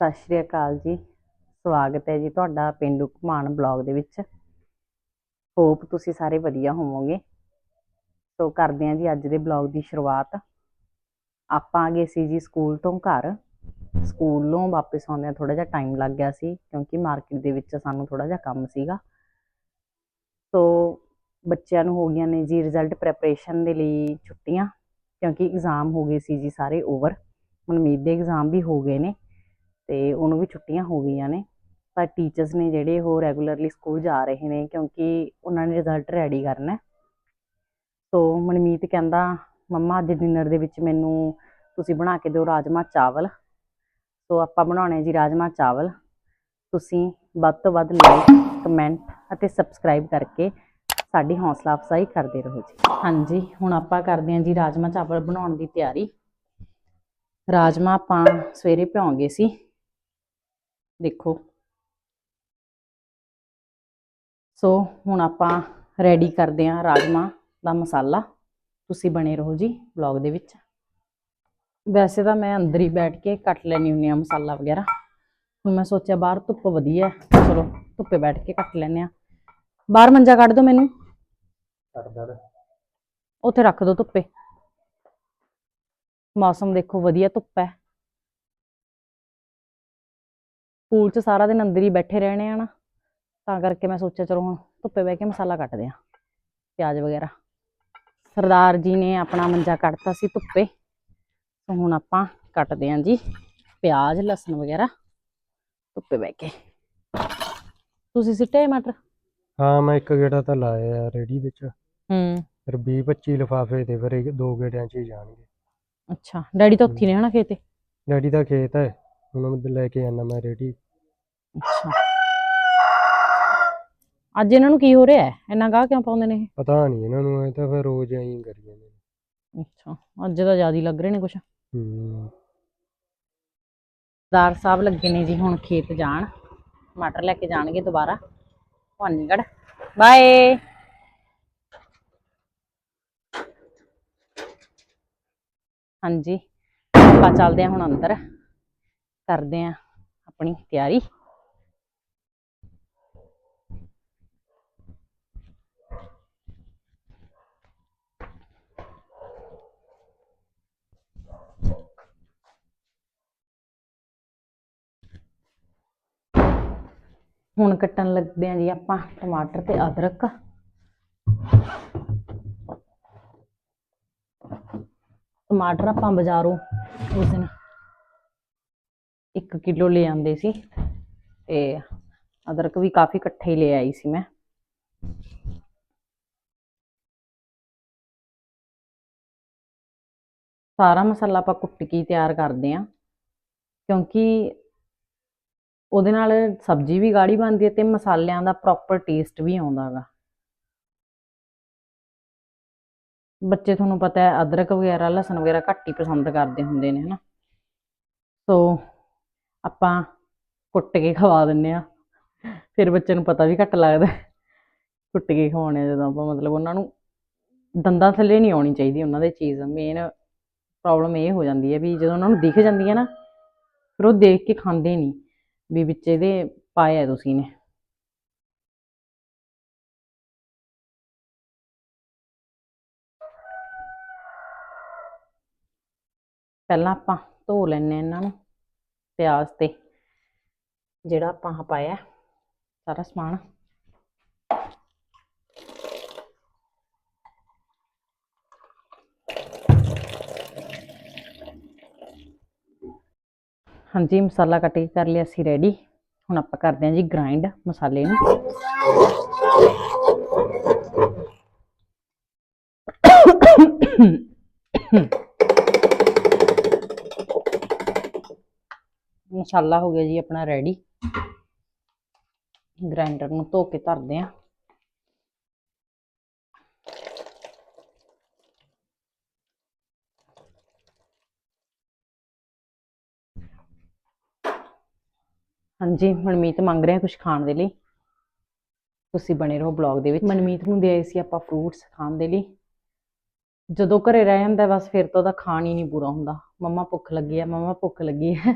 ਸਤਿ ਸ਼੍ਰੀ ਅਕਾਲ ਜੀ। ਸਵਾਗਤ ਹੈ ਜੀ ਤੁਹਾਡਾ ਪਿੰਡੂ ਘਮਾਨ ਬਲੌਗ ਦੇ ਵਿੱਚ। ਹੋਪ ਤੁਸੀਂ ਸਾਰੇ ਵਧੀਆ ਹੋਵੋਗੇ। ਸੋ ਕਰਦੇ ਹਾਂ ਜੀ ਅੱਜ ਦੇ ਬਲੌਗ ਦੀ ਸ਼ੁਰੂਆਤ। ਆਪਾਂ ਆ ਗਏ ਸੀ ਜੀ ਸਕੂਲ ਤੋਂ ਘਰ। ਸਕੂਲੋਂ ਵਾਪਸ ਆਉਂਦਿਆਂ ਥੋੜਾ ਜਿਹਾ ਟਾਈਮ ਲੱਗ ਗਿਆ ਸੀ, ਕਿਉਂਕਿ ਮਾਰਕੀਟ ਦੇ ਵਿੱਚ ਸਾਨੂੰ ਥੋੜਾ ਜਿਹਾ ਕੰਮ ਸੀਗਾ। ਸੋ ਬੱਚਿਆਂ ਨੂੰ ਹੋ ਗਈਆਂ ਨੇ ਜੀ ਰਿਜ਼ਲਟ ਪ੍ਰੈਪਰੇਸ਼ਨ ਦੇ ਲਈ ਛੁੱਟੀਆਂ, ਕਿਉਂਕਿ ਐਗਜ਼ਾਮ ਹੋ ਗਏ ਸੀ ਜੀ ਸਾਰੇ ਓਵਰ ਮਨਮੀਤ ਦੇ ਐਗਜ਼ਾਮ ਵੀ ਹੋ ਗਏ ਨੇ। ਤੇ ਉਹਨੂੰ ਵੀ ਛੁੱਟੀਆਂ ਹੋ ਗਈਆਂ ਨੇ। ਪਰ ਟੀਚਰਸ ਨੇ ਜਿਹੜੇ ਉਹ ਰੈਗੂਲਰਲੀ ਸਕੂਲ ਜਾ ਰਹੇ ਨੇ ਕਿਉਂਕਿ ਉਹਨਾਂ ਨੇ ਰਿਜ਼ਲਟ ਰੈਡੀ ਕਰਨਾ ਸੋ ਮਨਮੀਤ ਕਹਿੰਦਾ, ਮੰਮਾ, ਅੱਜ ਡਿਨਰ ਦੇ ਵਿੱਚ ਮੈਨੂੰ ਤੁਸੀਂ ਬਣਾ ਕੇ ਦਿਓ ਰਾਜਮਾ ਚਾਵਲ। ਸੋ ਆਪਾਂ ਬਣਾਉਣੇ ਜੀ ਰਾਜਮਾ ਚਾਵਲ। ਤੁਸੀਂ ਵੱਧ ਤੋਂ ਵੱਧ ਲਾਈਕ ਕਮੈਂਟ ਅਤੇ ਸਬਸਕ੍ਰਾਈਬ ਕਰਕੇ ਸਾਡੀ ਹੌਸਲਾ ਅਫਜ਼ਾਈ ਕਰਦੇ ਰਹੋ ਜੀ। ਹਾਂਜੀ, ਹੁਣ ਆਪਾਂ ਕਰਦੇ ਹਾਂ ਜੀ ਰਾਜਮਾ ਚਾਵਲ ਬਣਾਉਣ ਦੀ ਤਿਆਰੀ। ਰਾਜਮਾ ਆਪਾਂ ਸਵੇਰੇ ਭਿਉਂਗੇ ਸੀ। ਦੇਖੋ। ਸੋ ਹੁਣ ਆਪਾਂ ਰੈਡੀ ਕਰਦੇ ਹਾਂ ਰਾਜਮਾ ਦਾ ਮਸਾਲਾ। ਤੁਸੀਂ ਬਣੇ ਰਹੋ ਜੀ ਵਲੌਗ ਦੇ ਵਿੱਚ। ਵੈਸੇ ਤਾਂ ਮੈਂ ਅੰਦਰ ਹੀ ਬੈਠ ਕੇ ਕੱਟ ਲੈਣੀ ਹੁੰਦੀ ਆ ਮਸਾਲਾ ਵਗੈਰਾ। ਹੁਣ ਮੈਂ ਸੋਚਿਆ ਬਾਹਰ ਧੁੱਪ ਵਧੀਆ ਚਲੋ ਧੁੱਪੇ ਬੈਠ ਕੇ ਕੱਟ ਲੈਨੇ ਆ ਬਾਹਰ ਮੰਜਾ ਕੱਢ ਦਿਓ ਮੈਨੂੰ। ਉੱਥੇ ਰੱਖ ਦਿਓ ਧੁੱਪੇ। ਮੌਸਮ ਦੇਖੋ ਵਧੀਆ ਧੁੱਪ ਹੈ। ਸਕੂਲ 'ਚ ਸਾਰਾ ਦਿਨ ਅੰਦਰ ਹੀ ਬੈਠੇ ਰਹਿਣੇ ਆ ਨਾ ਤਾਂ ਕਰਕੇ ਮੈਂ ਸੋਚਿਆ ਚਲੋ ਹੁਣ ਧੁੱਪੇ ਬਹਿ ਕੇ ਮਸਾਲਾ ਕੱਟਦੇ ਆ ਪਿਆਜ਼ ਵਗੈਰਾ। ਸਰਦਾਰ ਜੀ ਨੇ ਆਪਣਾ ਮੰਜਾ ਕੱਢਤਾ ਸੀ ਧੁੱਪੇ ਤਾਂ ਹੁਣ ਆਪਾਂ ਕੱਟਦੇ ਆਂ ਜੀ ਪਿਆਜ਼ ਲਸਣ ਵਗੈਰਾ ਧੁੱਪੇ ਬਹਿ ਕੇ। ਤੁਸੀਂ ਸਿੱਟੇ ਮਟਰ? ਹਾਂ ਮੈਂ ਇੱਕ ਗੇੜਾ ਤਾਂ ਲਾਇਆ ਆ ਰੇੜੀ ਵਿੱਚ। ਹੂੰ। ਫਿਰ 20 25 ਲਿਫਾਫੇ ਤੇ ਫਿਰ ਇੱਕ ਦੋ ਗੇੜਿਆਂ 'ਚ ਹੀ ਜਾਣਗੇ। ਅੱਛਾ ਡੈਡੀ ਤਾਂ ਉੱਥੇ ਨੇ ਹਨਾ ਖੇਤੇ ਡੈਡੀ ਦਾ ਖੇਤ ਹੈ। ਉਹਨਾਂ ਨੂੰ ਲੈ ਕੇ ਜਾਣਾ ਮੈਂ ਰੇੜੀ ਅੱਛਾ। ਅੱਜ ਇਹਨਾਂ ਨੂੰ ਕੀ ਹੋ ਰਿਹਾ ਹੈ? ਇੰਨਾ ਗਾਹ ਕਿਉਂ ਪਾਉਂਦੇ ਨੇ ਇਹ? ਪਤਾ ਨਹੀਂ ਇਹਨਾਂ ਨੂੰ ਇਹ ਤਾਂ ਫਿਰ ਰੋਜ਼ ਐਂ ਹੀ ਕਰੀ ਜਾਂਦੇ ਨੇ। ਅੱਛਾ ਅੱਜ ਤਾਂ ਜ਼ਿਆਦਾ ਹੀ ਲੱਗ ਰਹੇ ਨੇ ਕੁਛ। ਹੂੰ। ਸਰਦਾਰ ਸਾਹਿਬ ਲੱਗੇ ਨੇ ਜੀ ਹੁਣ ਖੇਤ ਜਾਣ। ਟਮਾਟਰ ਲੈ ਕੇ ਜਾਣਗੇ ਦੁਬਾਰਾ। ਭਾਨੀਗੜ ਬਾਏ। ਹਾਂਜੀ। ਆਪਾਂ ਚੱਲਦੇ ਹਾਂ ਹੁਣ ਅੰਦਰ। ਕਰਦੇ ਹਾਂ ਆਪਣੀ ਤਿਆਰੀ। ਹੁਣ ਕੱਟਣ ਲੱਗਦੇ ਹਾਂ ਜੀ ਆਪਾਂ ਟਮਾਟਰ ਤੇ ਅਦਰਕ। ਟਮਾਟਰ ਆਪਾਂ ਬਾਜ਼ਾਰੋਂ ਉਸ ਦਿਨ 1 ਕਿਲੋ ਲੈ ਆਂਦੇ ਸੀ ਤੇ ਅਦਰਕ ਵੀ ਕਾਫੀ ਇਕੱਠੇ ਹੀ ਲੈ ਆਈ ਸੀ ਮੈਂ। ਸਾਰਾ ਮਸਾਲਾ ਆਪਾਂ ਕੁੱਟ ਕੇ ਤਿਆਰ ਕਰਦੇ ਆਂ, ਕਿਉਂਕਿ ਉਹਦੇ ਨਾਲ ਸਬਜ਼ੀ ਵੀ ਗਾੜੀ ਬਣਦੀ ਹੈ ਤੇ ਮਸਾਲਿਆਂ ਦਾ ਪ੍ਰੋਪਰ ਟੇਸਟ ਵੀ ਆਉਂਦਾ ਗਾ ਬੱਚੇ ਤੁਹਾਨੂੰ ਪਤਾ ਹੈ, ਅਦਰਕ ਵਗੈਰਾ, ਲਸਣ ਵਗੈਰਾ ਘੱਟ ਹੀ ਪਸੰਦ ਕਰਦੇ ਹੁੰਦੇ ਨੇ, ਹਨਾ। ਸੋ ਆਪਾਂ ਕੁੱਟ ਕੇ ਖਵਾ ਦਿੰਨੇ ਆ। ਫਿਰ ਬੱਚੇ ਨੂੰ ਪਤਾ ਵੀ ਘੱਟ ਲੱਗਦਾ ਕੁੱਟ ਕੇ ਖਵਾਉਣੇ ਆ ਜਦੋਂ ਆਪਾਂ, ਮਤਲਬ ਉਹਨਾਂ ਨੂੰ ਦੰਦਾਂ ਥੱਲੇ ਨਹੀਂ ਆਉਣੀ ਚਾਹੀਦੀ ਉਹਨਾਂ ਦੇ ਚੀਜ਼। ਮੇਨ ਪ੍ਰੋਬਲਮ ਇਹ ਹੋ ਜਾਂਦੀ ਹੈ ਵੀ ਜਦੋਂ ਉਹਨਾਂ ਨੂੰ ਦਿਖ ਜਾਂਦੀ ਹੈ ਨਾ, ਫਿਰ ਉਹ ਦੇਖ ਕੇ ਖਾਂਦੇ ਨਹੀਂ ਵੀ ਵਿੱਚ ਇਹਦੇ ਪਾਇਆ ਤੁਸੀਂ ਨੇ ਪਹਿਲਾਂ ਆਪਾਂ ਧੋ ਲੈਣੇ ਇਹਨਾਂ ਨੂੰ। ਪਿਆਜ਼ ਤੇ ਜਿਹੜਾ ਆਪਾਂ ਪਾਇਆ ਸਾਰਾ ਸਮਾਨ। ਹਾਂਜੀ, ਮਸਾਲਾ ਕੱਟ ਕੇ ਕਰ ਲਿਆ ਅਸੀਂ ਰੈਡੀ ਹੁਣ ਆਪਾਂ ਕਰਦੇ ਹਾਂ ਜੀ ਗ੍ਰਾਈਂਡ ਮਸਾਲੇ ਨੂੰ। ਮਸਾਲਾ ਹੋ ਗਿਆ ਜੀ ਆਪਣਾ ਰੈਡੀ ਗ੍ਰਾਈਂਡਰ ਨੂੰ ਧੋ ਕੇ ਧਰਦੇ ਆ। ਹਾਂਜੀ, ਮਨਮੀਤ ਮੰਗ ਰਿਹਾ ਕੁਝ ਖਾਣ ਦੇ ਲਈ। ਤੁਸੀਂ ਬਣੇ ਰਹੋ ਬਲੌਗ ਦੇ ਵਿੱਚ। ਮਨਮੀਤ ਨੂੰ ਦੇ ਆਏ ਸੀ ਆਪਾਂ ਫਰੂਟਸ ਖਾਣ ਦੇ ਲਈ। ਜਦੋਂ ਘਰੇ ਰਹਿ ਜਾਂਦਾ ਬਸ ਫਿਰ ਤਾਂ ਉਹਦਾ ਖਾਣ ਹੀ ਨਹੀਂ ਪੂਰਾ ਹੁੰਦਾ। ਮੰਮਾ ਭੁੱਖ ਲੱਗੀ ਆ, ਮੰਮਾ ਭੁੱਖ ਲੱਗੀ ਹੈ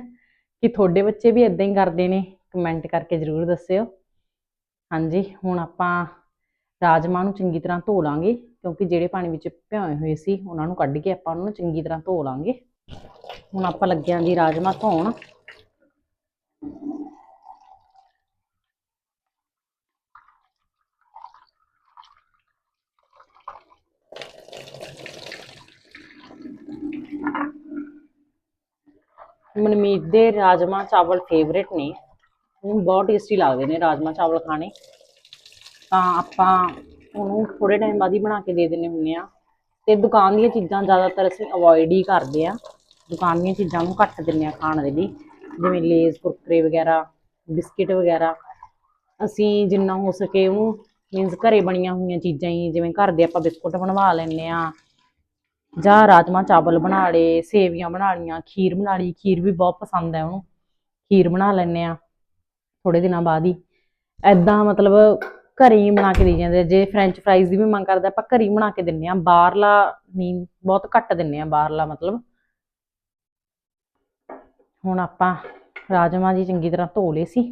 ਕਿ ਤੁਹਾਡੇ ਬੱਚੇ ਵੀ ਇਦਾਂ ਹੀ ਕਰਦੇ ਨੇ ਕਮੈਂਟ ਕਰਕੇ ਜ਼ਰੂਰ ਦੱਸਿਓ। ਹਾਂਜੀ, ਹੁਣ ਆਪਾਂ ਰਾਜਮਾ ਨੂੰ ਚੰਗੀ ਤਰ੍ਹਾਂ ਧੋ ਲਾਂਗੇ, ਕਿਉਂਕਿ ਜਿਹੜੇ ਪਾਣੀ ਵਿੱਚ ਭਿਓਏ ਹੋਏ ਸੀ, ਉਹਨਾਂ ਨੂੰ ਕੱਢ ਕੇ ਆਪਾਂ ਉਹਨਾਂ ਨੂੰ ਚੰਗੀ ਤਰ੍ਹਾਂ ਧੋ ਲਾਂਗੇ। ਹੁਣ ਆਪਾਂ ਲੱਗਿਆਂ ਜੀ ਰਾਜਮਾ ਧੋਣ। ਮਨਮੀਤ ਦੇ ਰਾਜਮਾ ਚਾਵਲ ਫੇਵਰੇਟ ਨੇ। ਉਹਨੂੰ ਬਹੁਤ ਟੇਸਟੀ ਲੱਗਦੇ ਨੇ ਰਾਜਮਾ ਚਾਵਲ ਖਾਣੇ। ਤਾਂ ਆਪਾਂ ਉਹਨੂੰ ਥੋੜੇ ਟਾਈਮ ਬਾਅਦ ਹੀ ਬਣਾ ਕੇ ਦੇ ਦਿੰਨੇ ਹੁੰਨੇ ਆ ਤੇ ਦੁਕਾਨ ਦੀਆਂ ਚੀਜ਼ਾਂ ਜ਼ਿਆਦਾਤਰ ਅਸੀਂ ਅਵੋਇਡ ਹੀ ਕਰਦੇ ਆ ਦੁਕਾਨ ਦੀਆਂ ਚੀਜ਼ਾਂ ਨੂੰ ਘੱਟ ਦਿੰਨੇ ਆ ਖਾਣ ਦੇ ਲਈ। ਜਿਵੇਂ ਲੇਜ਼, ਕੁਰਕਰੇ ਵਗੈਰਾ, ਬਿਸਕਿਟ ਵਗੈਰਾ। ਅਸੀਂ ਜਿੰਨਾ ਹੋ ਸਕੇ ਉਹਨੂੰ ਮੀਨਸ ਘਰੇ ਬਣੀਆਂ ਹੋਈਆਂ ਚੀਜ਼ਾਂ ਹੀ, ਜਿਵੇਂ ਘਰ ਦੇ ਆਪਾਂ ਬਿਸਕੁਟ ਬਣਵਾ ਲੈਂਦੇ ਆ ਜਾਂ ਰਾਜਮਾ ਚਾਵਲ ਬਣਾ ਲਏ, ਸੇਵੀਆਂ ਬਣਾ ਲਈਆਂ, ਖੀਰ ਬਣਾ ਲਈ, ਖੀਰ ਵੀ ਬਹੁਤ ਪਸੰਦ ਹੈ ਉਹਨੂੰ। ਖੀਰ ਬਣਾ ਲੈਂਦੇ ਆ ਥੋੜੇ ਦਿਨਾਂ ਬਾਅਦ ਹੀ। ਐਦਾਂ ਮਤਲਬ ਘਰੇ ਹੀ ਬਣਾ ਕੇ ਦੇ ਜਾਂਦੇ ਜੇ ਫ੍ਰੈਂਚ ਫ੍ਰਾਈਜ਼ ਦੀ ਵੀ ਮੰਗ ਕਰਦਾ ਆਪਾਂ ਘਰੇ ਹੀ ਬਣਾ ਕੇ ਦਿੰਨੇ ਆ ਬਾਹਰਲਾ ਨਹੀਂ, ਬਹੁਤ ਘੱਟ ਦਿੰਨੇ ਆ ਬਾਹਰਲਾ ਮਤਲਬ। ਹੁਣ ਆਪਾਂ ਰਾਜਮਾ ਜੀ ਚੰਗੀ ਤਰ੍ਹਾਂ ਧੋ ਲਏ ਸੀ।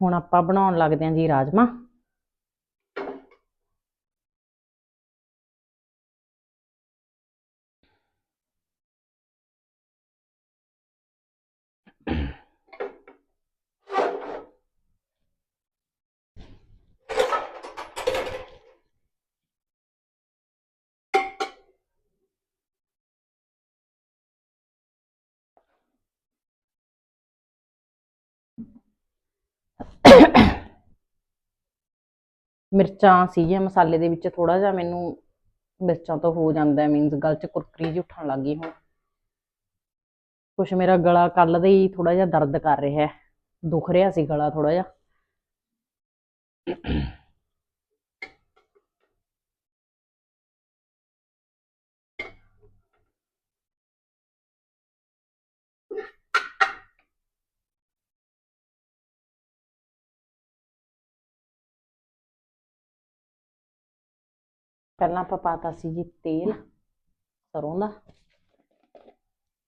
ਹੁਣ ਆਪਾਂ ਬਣਾਉਣ ਲੱਗਦੇ ਹਾਂ ਜੀ ਰਾਜਮਾ ਮਿਰਚਾਂ ਸੀਗੀਆਂ, ਮਸਾਲੇ ਦੇ ਵਿੱਚ ਥੋੜਾ ਜਿਹਾ ਮੈਨੂੰ ਮਿਰਚਾਂ ਤੋਂ ਹੋ ਜਾਂਦਾ ਮੀਨਸ ਗਲ 'ਚ ਕੁਰਕਰੀ ਜਿਹੀ ਉੱਠਣ ਲੱਗ ਗਈ ਹੁਣ। ਕੁਛ ਮੇਰਾ ਗਲਾ ਕੱਲ ਦਾ ਹੀ ਥੋੜਾ ਜਿਹਾ ਦਰਦ ਕਰ ਰਿਹਾ ਹੈ। ਦੁਖ ਰਿਹਾ ਸੀ ਗਲਾ ਥੋੜਾ ਜਿਹਾ। ਪਹਿਲਾਂ ਆਪਾਂ ਪਾਤਾ ਸੀ ਜੀ ਤੇਲ, ਸਰੋਂ ਦਾ।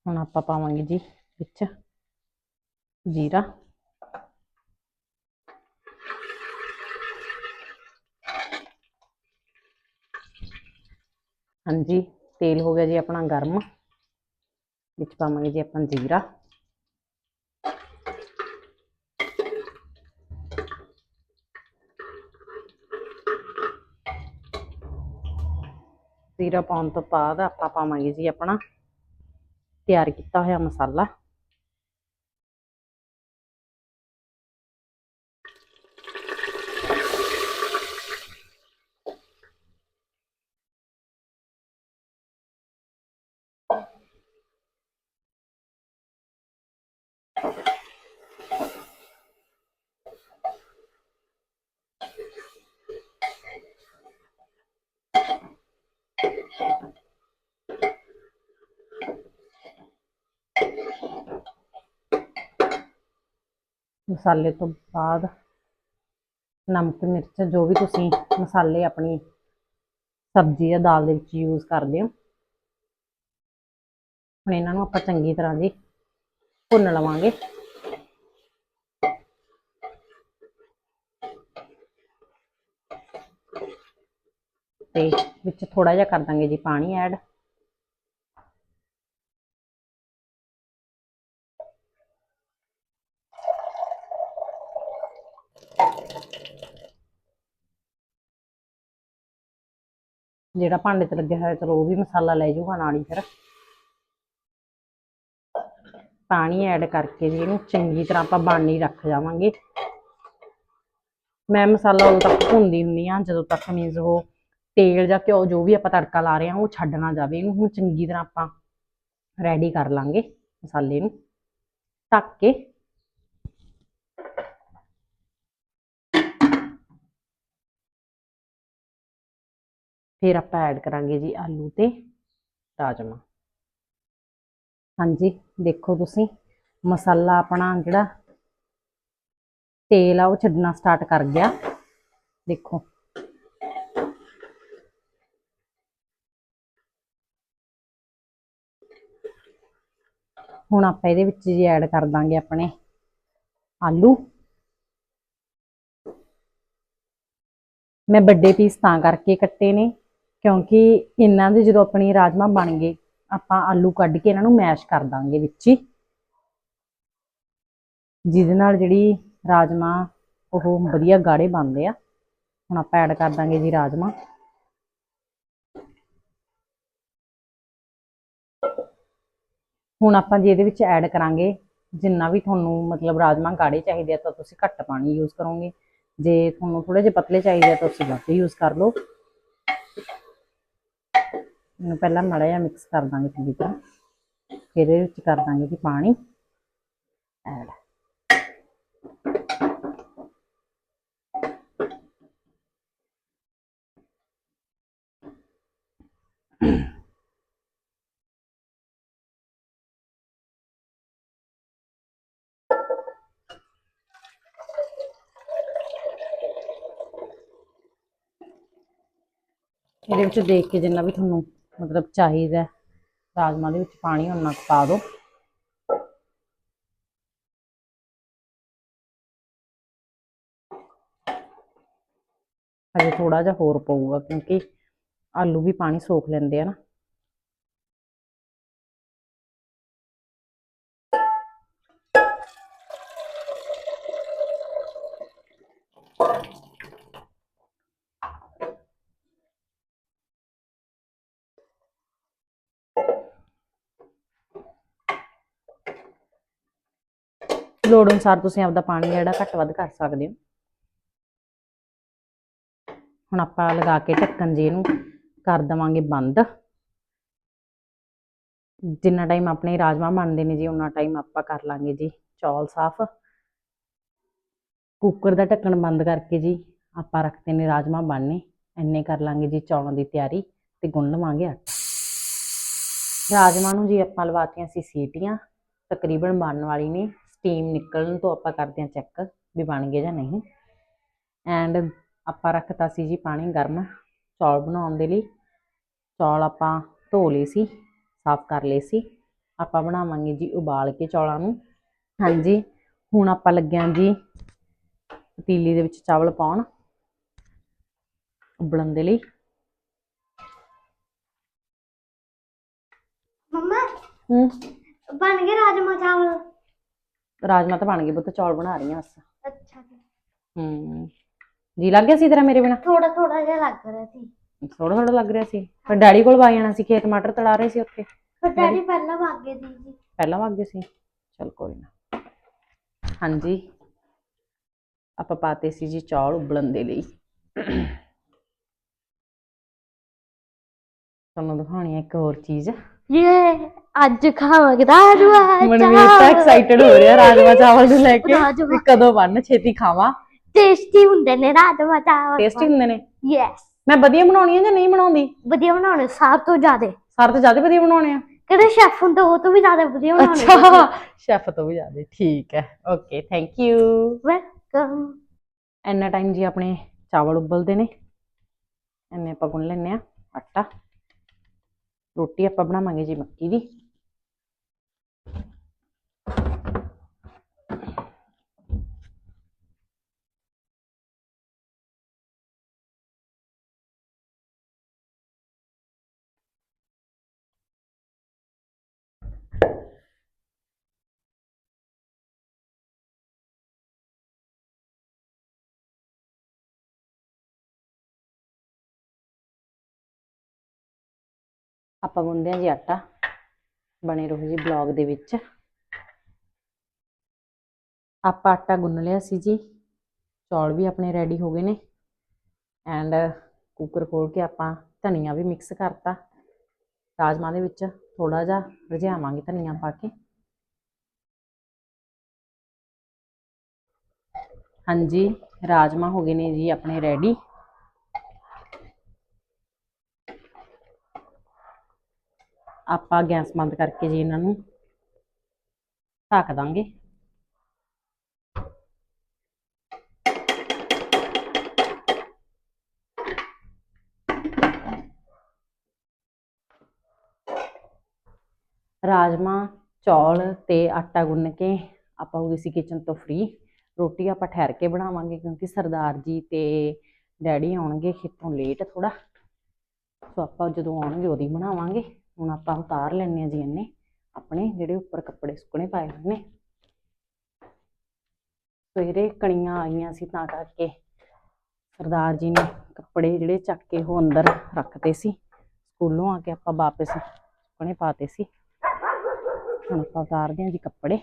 ਹੁਣ ਆਪਾਂ ਪਾਵਾਂਗੇ ਜੀ ਵਿੱਚ ਜੀਰਾ। ਹਾਂਜੀ, ਤੇਲ ਹੋ ਗਿਆ ਜੀ ਆਪਣਾ ਗਰਮ। ਵਿੱਚ ਪਾਵਾਂਗੇ ਜੀ ਆਪਾਂ ਜੀਰਾ। ਜ਼ੀਰਾ ਪਾਉਣ ਤੋਂ ਬਾਅਦ ਆਪਾਂ ਪਾਵਾਂਗੇ ਜੀ ਆਪਣਾ ਤਿਆਰ ਕੀਤਾ ਹੋਇਆ ਮਸਾਲਾ। ਮਸਾਲੇ ਤੋਂ ਬਾਅਦ ਨਮਕ, ਮਿਰਚ, ਜੋ ਵੀ ਤੁਸੀਂ ਮਸਾਲੇ ਆਪਣੀ ਸਬਜ਼ੀ ਜਾਂ ਦਾਲ ਦੇ ਵਿੱਚ ਯੂਜ਼ ਕਰਦੇ ਹੋ। ਹੁਣ ਇਹਨਾਂ ਨੂੰ ਆਪਾਂ ਚੰਗੀ ਤਰ੍ਹਾਂ ਜੀ ਭੁੰਨ ਲਵਾਂਗੇ। ਤੇ ਵਿੱਚ ਥੋੜਾ ਜਿਹਾ ਕਰ ਦਾਂਗੇ ਜੀ ਪਾਣੀ ਐਡ ਜਿਹੜਾ ਭਾਂਡੇ ਤੇ ਲੱਗਿਆ ਹੋਇਆ, ਚਲੋ ਉਹ ਵੀ ਮਸਾਲਾ ਲੈ ਜਾਊਗਾ ਨਾਲ ਹੀ ਫਿਰ। ਪਾਣੀ ਐਡ ਕਰਕੇ ਜੀ ਇਹਨੂੰ ਚੰਗੀ ਤਰ੍ਹਾਂ ਆਪਾਂ ਬਾਣੀ ਰੱਖ ਜਾਵਾਂਗੇ। ਮੈਂ ਮਸਾਲਾ ਉਦੋਂ ਤੱਕ ਭੁੰਨਦੀ ਹੁੰਦੀ ਆ ਜਦੋਂ ਤੱਕ ਮੀਨਸ ਉਹ ਤੇਲ ਜਾਂ ਘਿਓ ਜੋ ਵੀ ਆਪਾਂ ਤੜਕਾ ਲਾ ਰਹੇ ਹਾਂ, ਉਹ ਛੱਡ ਨਾ ਜਾਵੇ। ਇਹਨੂੰ ਹੁਣ ਚੰਗੀ ਤਰ੍ਹਾਂ ਆਪਾਂ ਰੈਡੀ ਕਰ ਲਾਂਗੇ ਮਸਾਲੇ ਨੂੰ। ਢੱਕ ਕੇ ਫਿਰ ਆਪਾਂ ਐਡ ਕਰਾਂਗੇ ਜੀ ਆਲੂ ਤੇ ਰਾਜਮਾ। ਹਾਂਜੀ, ਦੇਖੋ ਤੁਸੀਂ, ਮਸਾਲਾ ਆਪਣਾ ਜਿਹੜਾ ਤੇਲ ਆ ਉਹ ਛੱਡਣਾ ਸਟਾਰਟ ਕਰ ਗਿਆ। ਦੇਖੋ। ਹੁਣ ਆਪਾਂ ਇਹਦੇ ਵਿੱਚ ਜੀ ਐਡ ਕਰ ਦਾਂਗੇ ਆਪਣੇ ਆਲੂ। ਮੈਂ ਵੱਡੇ ਪੀਸ ਤਾਂ ਕਰਕੇ ਕੱਟੇ ਨੇ। ਕਿਉਂਕਿ ਇਹਨਾਂ ਦੇ ਜਦੋਂ ਆਪਣੀ ਰਾਜਮਾ ਬਣ ਗਏ, ਆਪਾਂ ਆਲੂ ਕੱਢ ਕੇ ਇਹਨਾਂ ਨੂੰ ਮੈਸ਼ ਕਰ ਦਾਂਗੇ ਵਿੱਚ ਹੀ। ਜਿਹਦੇ ਨਾਲ ਜਿਹੜੀ ਰਾਜਮਾ, ਉਹ ਵਧੀਆ ਗਾੜੇ ਬਣਦੇ ਆ। ਹੁਣ ਆਪਾਂ ਐਡ ਕਰ ਦਾਂਗੇ ਜੀ ਰਾਜਮਾ। ਹੁਣ ਆਪਾਂ ਜੀ ਇਹਦੇ ਵਿੱਚ ਐਡ ਕਰਾਂਗੇ, ਜਿੰਨਾ ਵੀ ਤੁਹਾਨੂੰ ਮਤਲਬ ਰਾਜਮਾ ਗਾੜੇ ਚਾਹੀਦੇ ਆ, ਤਾਂ ਤੁਸੀਂ ਘੱਟ ਪਾਣੀ ਯੂਜ਼ ਕਰੋਗੇ। ਜੇ ਤੁਹਾਨੂੰ ਥੋੜੇ ਜਿਹੇ ਪਤਲੇ ਚਾਹੀਦੇ ਆ, ਤਾਂ ਤੁਸੀਂ ਵੱਧ ਯੂਜ਼ ਕਰ ਲਓ। ਇਹਨੂੰ ਪਹਿਲਾਂ ਮਾੜਾ ਜਿਹਾ ਮਿਕਸ ਕਰ ਦਾਂਗੇ ਚੰਗੀ ਤਰ੍ਹਾਂ। ਫਿਰ ਇਹਦੇ ਵਿੱਚ ਕਰ ਦਾਂਗੇ ਜੀ ਪਾਣੀ। ਐਡ। ਇਹਦੇ ਵਿੱਚ ਦੇਖ ਕੇ ਜਿੰਨਾ ਵੀ ਤੁਹਾਨੂੰ ਮਤਲਬ ਚਾਹੀਦਾ ਹੈ, ਰਾਜਮਾ ਦੇ ਵਿੱਚ ਪਾਣੀ ਉਹਨਾਂ ਕੁ ਪਾ ਦਿਓ ਹਜੇ ਥੋੜਾ ਜਿਹਾ ਹੋਰ ਪਊਗਾ ਕਿਉਂਕਿ ਆਲੂ ਵੀ ਪਾਣੀ ਸੋਖ ਲੈਂਦੇ ਆ ਨਾ। ਲੋੜ ਅਨੁਸਾਰ ਤੁਸੀਂ ਆਪਦਾ ਪਾਣੀ ਜਿਹੜਾ ਘੱਟ ਵੱਧ ਕਰ ਸਕਦੇ ਹੋ। ਹੁਣ ਆਪਾਂ ਲਗਾ ਕੇ ਢੱਕਣ ਜੀ ਇਹਨੂੰ ਕਰ ਦਵਾਂਗੇ ਬੰਦ। ਜਿੰਨਾ ਟਾਈਮ ਆਪਣੇ ਰਾਜਮਾ ਬਣਦੇ ਨੇ ਜੀ ਉਨਾ ਟਾਈਮ ਆਪਾਂ ਕਰ ਲਾਂਗੇ ਜੀ ਚੌਲ ਸਾਫ਼। ਕੁੱਕਰ ਦਾ ਢੱਕਣ ਬੰਦ ਕਰਕੇ ਜੀ ਆਪਾਂ ਰੱਖਦੇ ਨੇ ਰਾਜਮਾ ਬਣਨੇ। ਇੰਨੇ ਕਰ ਲਾਂਗੇ ਜੀ ਚੌਲਾਂ ਦੀ ਤਿਆਰੀ ਤੇ ਗੁੰਨ ਲਵਾਂਗੇ ਆਟਾ ਰਾਜਮਾ ਨੂੰ ਜੀ ਆਪਾਂ ਲਵਾਤੀਆਂ ਸੀ ਸੀਟੀਆਂ, ਤਕਰੀਬਨ ਬਣਨ ਵਾਲੀ ਨੇ। ਸਟੀਮ ਨਿਕਲਣ ਤੋਂ ਆਪਾਂ ਕਰਦੇ ਹਾਂ ਚੈੱਕ ਵੀ ਬਣ ਗਏ ਜਾਂ ਨਹੀਂ। ਐਂਡ ਆਪਾਂ ਰੱਖਤਾ ਸੀ ਜੀ ਪਾਣੀ ਗਰਮ ਚੌਲ ਬਣਾਉਣ ਦੇ ਲਈ। ਚੌਲ ਆਪਾਂ ਧੋ ਲਏ ਸੀ ਸਾਫ਼ ਕਰ ਲਏ ਸੀ। ਆਪਾਂ ਬਣਾਵਾਂਗੇ ਜੀ ਉਬਾਲ ਕੇ ਚੌਲਾਂ ਨੂੰ। ਹਾਂਜੀ ਹੁਣ ਆਪਾਂ ਲੱਗਿਆਂ ਜੀ ਪਤੀਲੀ ਦੇ ਵਿੱਚ ਚਾਵਲ ਪਾਉਣ ਉਬਲਣ ਦੇ ਲਈ। ਮੰਮਾ ਹੂੰ। ਬਣ ਗਏ ਰਾਜਮਾ ਚਾਵਲ। ਰਾਜਮਾ ਤਾਂ ਬਣ ਗਏ ਬੁੱਤ ਚੌਲ ਬਣਾ ਰਹੀ ਹਾਂ ਬਸ। ਅੱਛਾ ਹੂੰ ਜੀ ਲੱਗ ਗਿਆ ਸੀ ਤੇਰਾ ਮੇਰੇ ਬਿਨਾ? ਥੋੜਾ ਥੋੜਾ ਜਿਹਾ ਲੱਗ ਰਿਹਾ ਸੀ। ਥੋੜਾ ਥੋੜਾ ਲੱਗ ਰਿਹਾ ਸੀ। ਪਰ ਡੈਡੀ ਕੋਲ ਵਾ ਜਾਣਾ ਸੀ ਖੇਤ ਟਮਾਟਰ ਤੜਾ ਰਹੇ ਸੀ ਉੱਥੇ। ਪਰ ਡੈਡੀ ਪਹਿਲਾਂ ਵਗ ਗਏ ਸੀ ਜੀ। ਪਹਿਲਾਂ ਵਗ ਗਏ ਸੀ। ਚਲ ਕੋਈ ਨਾ। ਹਾਂਜੀ। ਆਪਾਂ ਪਾਤੇ ਸੀ ਜੀ ਚੌਲ ਉਬਲਣ ਦੇ ਲਈ। ਤੁਹਾਨੂੰ ਦਿਖਾਉਣੀ ਹੈ ਇੱਕ ਹੋਰ ਚੀਜ਼। ਇਹ ਅੱਜ ਖਾਵਾਂਗੇ ਰਾਜਮਾ ਮਨਵੀਰ ਤਾਂ ਐਕਸਾਈਟਡ ਹੋ ਰਿਹਾ ਰਾਜਮਾ ਚਾਵਲ ਨੂੰ ਲੈ ਕੇ। ਰਾਜਮਾ। ਵੀ ਕਦੋਂ ਬਣ ਛੇਤੀ ਖਾਵਾਂ। ਟੇਸਟੀ ਹੁੰਦੇ ਨੇ ਰਾਜਮਾ ਚਾਵਲ। ਟੇਸਟੀ ਹੁੰਦੇ ਨੇ। ਯੈਸ ਮੈਂ ਵਧੀਆ ਬਣਾਉਣੀ ਹੈ ਜਾਂ ਨਹੀਂ ਬਣਾਉਂਦੀ? ਵਧੀਆ ਬਣਾਉਣੇ ਸਭ ਤੋਂ ਜ਼ਿਆਦਾ। ਸਾਰੇ ਤੋਂ ਜ਼ਿਆਦਾ ਵਧੀਆ ਬਣਾਉਣੇ ਆ? ਕਿਹੜੇ ਸ਼ੈਫ ਹੁੰਦੇ ਉਹ ਤੋਂ ਵੀ ਜ਼ਿਆਦਾ ਵਧੀਆ ਬਣਾਉਣੇ ਅੱਛਾ ਸ਼ੈਫ ਤੋਂ ਵੀ ਜ਼ਿਆਦਾ ਠੀਕ ਹੈ। ਓਕੇ ਥੈਂਕ ਯੂ ਵੈਲਕਮ ਇੰਨਾ ਟਾਈਮ ਜੀ ਆਪਣੇ ਚਾਵਲ ਉਬਲਦੇ ਨੇ। ਐਨੇ ਆਪਾਂ ਗੁੰਨ ਲੈਨੇ ਆ ਆਟਾ। ਰੋਟੀ ਆਪਾਂ ਬਣਾਵਾਂਗੇ ਜੀ ਮੱਕੀ ਦੀ। ਆਪਾਂ ਗੁੰਨਦੇ ਆ ਜੀ ਆਟਾ ਬਣੇ ਰਹੋ ਜੀ ਬਲੌਗ ਦੇ ਵਿੱਚ। ਆਪਾਂ ਆਟਾ ਗੁੰਨ ਲਿਆ ਸੀ ਜੀ, ਚੌਲ ਵੀ ਆਪਣੇ ਰੈਡੀ ਹੋ ਗਏ ਨੇ ਐਂਡ ਕੁੱਕਰ ਖੋਲ ਕੇ ਆਪਾਂ ਧਨੀਆ ਵੀ ਮਿਕਸ ਕਰਤਾ। ਰਾਜਮਾ ਦੇ ਵਿੱਚ ਥੋੜਾ ਜਿਹਾ ਰਝਾਵਾਂਗੇ ਧਨੀਆ ਪਾ ਕੇ। ਹਾਂਜੀ ਰਾਜਮਾ ਹੋ ਗਏ ਨੇ ਜੀ ਆਪਣੇ ਰੈਡੀ ਆਪਾਂ ਗੈਸ ਬੰਦ ਕਰਕੇ ਜੀ ਇਹਨਾਂ ਨੂੰ ਢੱਕ ਦਾਂਗੇ। ਰਾਜਮਾ, ਚੌਲ ਤੇ ਆਟਾ ਗੁੰਨ ਕੇ ਆਪਾਂ ਹੋ ਗਏ ਸੀ ਕਿਚਨ ਤੋਂ ਫ੍ਰੀ ਰੋਟੀ ਆਪਾਂ ਠਹਿਰ ਕੇ ਬਣਾਵਾਂਗੇ ਕਿਉਂਕਿ ਸਰਦਾਰ ਜੀ ਤੇ ਡੈਡੀ ਆਉਣਗੇ ਖੇਤੋਂ ਲੇਟ ਥੋੜਾ ਸੋ ਆਪਾਂ ਜਦੋਂ ਆਉਣਗੇ ਉਹਦੀ ਬਣਾਵਾਂਗੇ। ਹੁਣ ਆਪਾਂ ਉਤਾਰ ਲੈਣੇ ਆ ਜੀ ਇਹਨੇ, ਆਪਣੇ ਜਿਹੜੇ ਉੱਪਰ ਕੱਪੜੇ ਸੁੱਕਣੇ ਪਾਏ ਹੋਏ ਨੇ। ਸਵੇਰੇ ਕਣੀਆਂ ਆਈਆਂ ਸੀ ਤਾਂ ਕਰਕੇ ਸਰਦਾਰ ਜੀ ਨੇ ਕੱਪੜੇ ਜਿਹੜੇ ਚੱਕ ਕੇ ਉਹ ਅੰਦਰ ਰੱਖਤੇ ਸੀ। ਸਕੂਲੋਂ ਆ ਕੇ ਆਪਾਂ ਵਾਪਸ ਸੁੱਕਣੇ ਪਾਤੇ ਸੀ। ਹੁਣ ਆਪਾਂ ਉਤਾਰਦੇ ਹਾਂ ਜੀ ਕੱਪੜੇ।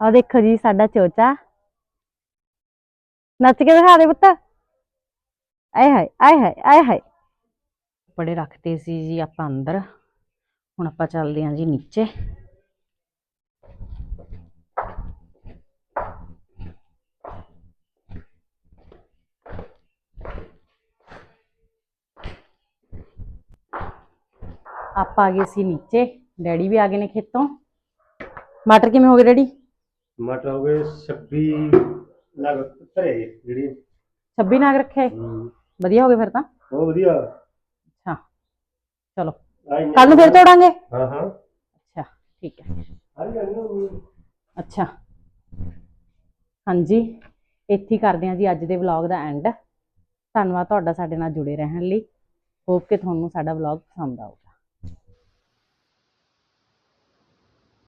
ਆ ਦੇਖੋ ਜੀ ਸਾਡਾ ਚੋਚਾ। ਨੱਚ ਕੇ ਦਿਖਾ ਦੇ ਪੁੱਤ। ਆਏ ਹਾਏ ਆਏ ਹਾਏ ਆਏ ਹਾਏ। ਕੱਪੜੇ ਰੱਖਤੇ ਸੀ ਜੀ ਆਪਾਂ ਅੰਦਰ। ਹੁਣ ਆਪਾਂ ਚੱਲਦੇ ਹਾਂ ਜੀ ਨੀਚੇ। ਆਪਾਂ ਆ ਗਏ ਸੀ ਨੀਚੇ। ਡੈਡੀ ਵੀ ਆ ਗਏ ਨੇ ਖੇਤੋਂ। ਮਟਰ ਕਿਵੇਂ ਹੋ ਗਏ ਡੈਡੀ? ਮਟਰ ਹੋ ਗਏ 26 ਲੱਗ ਧਰੇ ਜਿਹੜੀ। 26 ਨਾਗ ਰੱਖੇ ਹਮ, ਵਧੀਆ ਹੋ ਗਏ ਫਿਰ ਤਾਂ? ਬਹੁਤ ਵਧੀਆ। ਅੱਛਾ ਚਲੋ। ਕੱਲ ਨੂੰ ਫਿਰ ਤੋੜਾਂਗੇ? ਹਾਂ ਹਾਂ। ਅੱਛਾ ਠੀਕ ਹੈ। ਹਰ ਗੱਲ ਨੂੰ ਅੱਛਾ। ਹਾਂਜੀ ਇੱਥੇ ਹੀ ਕਰਦੇ ਹਾਂ ਜੀ ਅੱਜ ਦੇ ਵਲੌਗ ਦਾ ਐਂਡ। ਧੰਨਵਾਦ ਤੁਹਾਡਾ ਸਾਡੇ ਨਾਲ ਜੁੜੇ ਰਹਿਣ ਲਈ। ਹੋਪ ਕਿ ਤੁਹਾਨੂੰ ਸਾਡਾ ਵਲੌਗ ਪਸੰਦ ਆਊਗਾ।